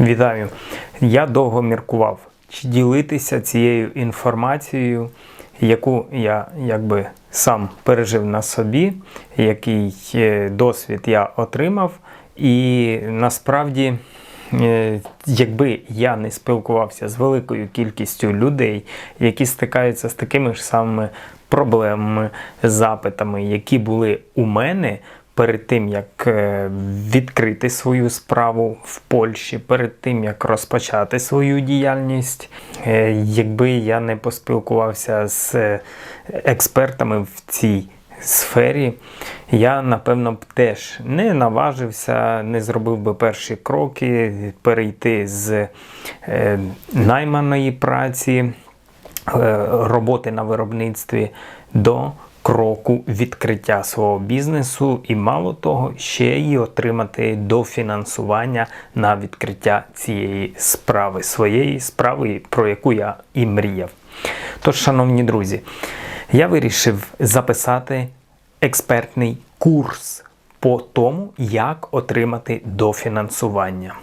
Вітаю! Я довго міркував, чи ділитися цією інформацією, яку я якби сам пережив на собі, який е, досвід я отримав. І насправді, е, якби я не спілкувався з великою кількістю людей, які стикаються з такими ж самими проблемами, запитами, які були у мене перед тим, як е, відкрити свою справу в Польщі, перед тим як розпочати свою діяльність, е, якби я не поспілкувався з е, експертами в цій сфері, я напевно б теж не наважився, не зробив би перші кроки, перейти з найманої праці, роботи на виробництві до кроку відкриття свого бізнесу, і мало того, ще й отримати дофінансування на відкриття цієї справи, своєї справи, про яку я і мріяв. Тож, шановні друзі, я вирішив записати експертний курс по тому, як отримати дофінансування.